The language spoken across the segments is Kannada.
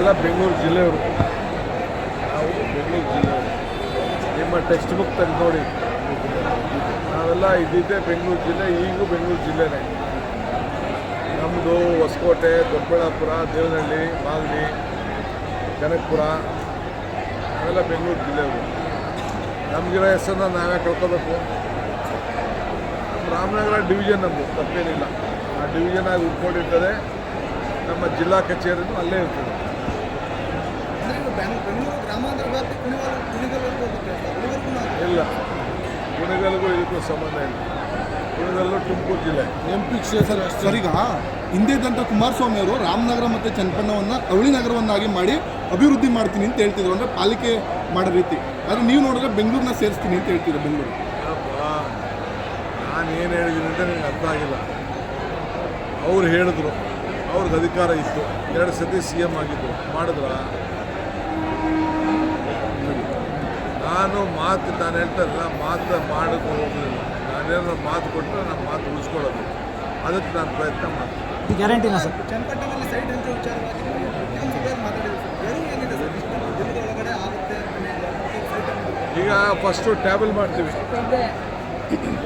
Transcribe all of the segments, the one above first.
ನಾವೆಲ್ಲ ಬೆಂಗಳೂರು ಜಿಲ್ಲೆಯವರು. ನಾವು ಬೆಂಗಳೂರು ಜಿಲ್ಲೆಯವರು. ನಿಮ್ಮ ಟೆಕ್ಸ್ಟ್ ಬುಕ್ ತೆಗೆದು ನೋಡಿ. ನಾವೆಲ್ಲ ಇದ್ದಿದ್ದೇ ಬೆಂಗಳೂರು ಜಿಲ್ಲೆ, ಈಗೂ ಬೆಂಗಳೂರು ಜಿಲ್ಲೆನೇ. ನಮ್ಮದು ಹೊಸಕೋಟೆ, ದೊಡ್ಡಬಳ್ಳಾಪುರ, ದೇವನಹಳ್ಳಿ, ಮಾಗಡಿ ಕನಕಪುರ ನಾವೆಲ್ಲ ಬೆಂಗಳೂರು ಜಿಲ್ಲೆಯವರು. ನಮಗಿರೋ ಹೆಸರನ್ನ ನಾವೇ ಕಳ್ಕೋಬೇಕು ರಾಮನಗರ ಡಿವಿಷನ್ ನಮ್ಮದು ತಪ್ಪೇನಿಲ್ಲ. ಆ ಡಿವಿಷನ್ ಆಗಿ ಉಟ್ಕೊಂಡಿರ್ತದೆ. ನಮ್ಮ ಜಿಲ್ಲಾ ಕಚೇರಿನೂ ಅಲ್ಲೇ ಇರ್ತದೆ. ಬೆಂಗಳೂರು ಗ್ರಾಮಾಂತರ ವ್ಯಾಪ್ತಿ ಕುಣಿಗಲ್ ಕುಣಿಗಲ್ವರೆಗೂ ಹೋಗುತ್ತೆ ಅಂತ ಇಲ್ಲ. ಕುಣಗಲ್ಗೂ ಇದಕ್ಕೂ ಸಂಬಂಧ ಇಲ್ಲ. ಕುಣಗಲ್ಲು ತುಮಕೂರು ಜಿಲ್ಲೆ. ಎಂ ಪಿ ಕ್ಷೇತ್ರ ಸರ್ ಈಗ ಹಿಂದೆ ಇದ್ದಂಥ ಕುಮಾರಸ್ವಾಮಿ ಅವರು ರಾಮನಗರ ಮತ್ತು ಚನ್ನಪಣ್ಣವನ್ನು ಅವಳಿ ನಗರವನ್ನಾಗಿ ಮಾಡಿ ಅಭಿವೃದ್ಧಿ ಮಾಡ್ತೀನಿ ಅಂತ ಹೇಳ್ತಿದ್ರು. ಅಂದರೆ ಪಾಲಿಕೆ ಮಾಡೋ ರೀತಿ. ಆದರೆ ನೀವು ನೋಡಿದ್ರೆ ಬೆಂಗಳೂರನ್ನ ಸೇರಿಸ್ತೀನಿ ಅಂತ ಹೇಳ್ತೀರಾ ಬೆಂಗಳೂರು. ನಾನು ಏನು ಹೇಳಿದ್ದೀನಿ ಅಂತ ನನಗೆ ಅರ್ಥ ಆಗಿಲ್ಲ. ಅವ್ರು ಹೇಳಿದ್ರು. ಅವ್ರಿಗೆ ಅಧಿಕಾರ ಇತ್ತು. ಎರಡು ಸತಿ ಸಿ ಎಂ ಆಗಿದ್ರು. ಮಾಡಿದ್ರ? ನಾನು ಮಾತು ನಾನು ಹೇಳ್ತಾರಲ್ಲ ಮಾತು ಮಾಡೋಕ್ಕೆ ಹೋಗೋದಿಲ್ಲ ನಾನೇನೋ ಮಾತು ಕೊಟ್ಟರೆ ನಾನು ಮಾತು ಉಳಿಸ್ಕೊಳ್ಳೋದು. ಅದಕ್ಕೆ ನಾನು ಪ್ರಯತ್ನ ಮಾಡ್ತೀನಿ. ಗ್ಯಾರಂಟಿನ ಸರ್. ಚನ್ನಪಟ್ಟಣದಲ್ಲಿ ಸೈಟ್ ಅಂತ ವಿಚಾರವಾಗಿ ಈಗ ಫಸ್ಟು ಟ್ಯಾಬಲ್ ಮಾಡ್ತೀವಿ.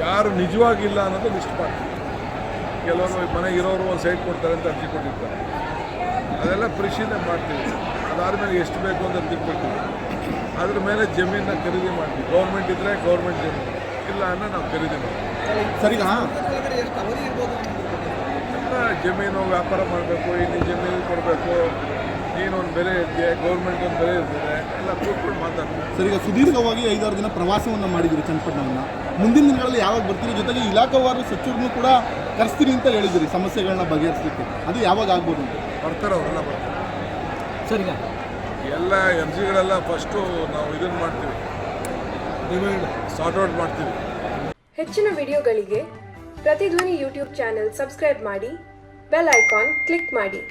ಯಾರು ನಿಜವಾಗಿಲ್ಲ ಅನ್ನೋದು ಲಿಸ್ಟ್ ಮಾಡ್ತೀವಿ. ಕೆಲವರು ಮನೆಗೆ ಇರೋರು ಒಂದು ಸೈಟ್ ಕೊಡ್ತಾರೆ ಅಂತ ಅರ್ಜಿ ಕೊಟ್ಟಿರ್ತಾರೆ. ಅದೆಲ್ಲ ಪರಿಶೀಲನೆ ಮಾಡ್ತೀವಿ. ಅದಾದಮೇಲೆ ಎಷ್ಟು ಬೇಕು ಅಂತ ತಿಳ್ಕೊಳ್ತೀವಿ ಅದ್ರ ಮೇಲೆ ಜಮೀನನ್ನ ಖರೀದಿ ಮಾಡ್ತೀವಿ. ಗೌರ್ಮೆಂಟ್ ಇದ್ರೆ ಗೌರ್ಮೆಂಟ್ ಜಮೀನು. ಇಲ್ಲ ಅನ್ನೋ ನಾವು ಖರೀದಿ ಮಾಡ್ತೀವಿ. ಸರಿ ಎಲ್ಲ ಜಮೀನು ವ್ಯಾಪಾರ ಮಾಡಬೇಕು ಇನ್ನು ಜಮೀನು ಕೊಡಬೇಕು. ನೀನೊಂದು ಬೆಲೆ ಇದ್ದೆ ಗೌರ್ಮೆಂಟ್ ಒಂದು ಬೆಲೆ ಇರ್ತದೆ. ಎಲ್ಲ ಕೂತ್ಕೊಂಡು ಮಾತಾಡ್ತೀವಿ. ಸರ್ ಈಗ ಸುದೀರ್ಘವಾಗಿ ಐದಾರು ದಿನ ಪ್ರವಾಸವನ್ನು ಮಾಡಿದ್ದೀರಿ ಚನ್ನಪಟ್ಟಣವನ್ನು. ಮುಂದಿನ ದಿನಗಳಲ್ಲಿ ಯಾವಾಗ ಬರ್ತೀರಿ? ಜೊತೆಗೆ ಇಲಾಖಾವಾರು ಸಚಿವರನ್ನು ಕೂಡ ಕರೆಸ್ತೀನಿ ಅಂತ ಹೇಳಿದ್ರಿ ಸಮಸ್ಯೆಗಳನ್ನ ಬಗೆಹರಿಸಲಿಕ್ಕೆ. ಅದು ಯಾವಾಗ ಆಗ್ಬೋದು ಬರ್ತಾರೆ ಅವರೆಲ್ಲ ಬರ್ತಾರೆ. ಸರ್ ಎಲ್ಲ ಅರ್ಜಿಗಳೆಲ್ಲ ಫಸ್ಟು ನಾವು ಇದನ್ನು ಮಾಡ್ತೀವಿ. ಡಿವೈಡ್ ಸಾರ್ಟ್ ಮಾಡ್ತೀವಿ. ಹೆಚ್ಚಿನ ವಿಡಿಯೋಗಳಿಗೆ ಪ್ರತಿಧ್ವನಿ ಯೂಟ್ಯೂಬ್ ಚಾನೆಲ್ ಸಬ್ಸ್ಕ್ರೈಬ್ ಮಾಡಿ ಬೆಲ್ ಐಕಾನ್ ಕ್ಲಿಕ್ ಮಾಡಿ.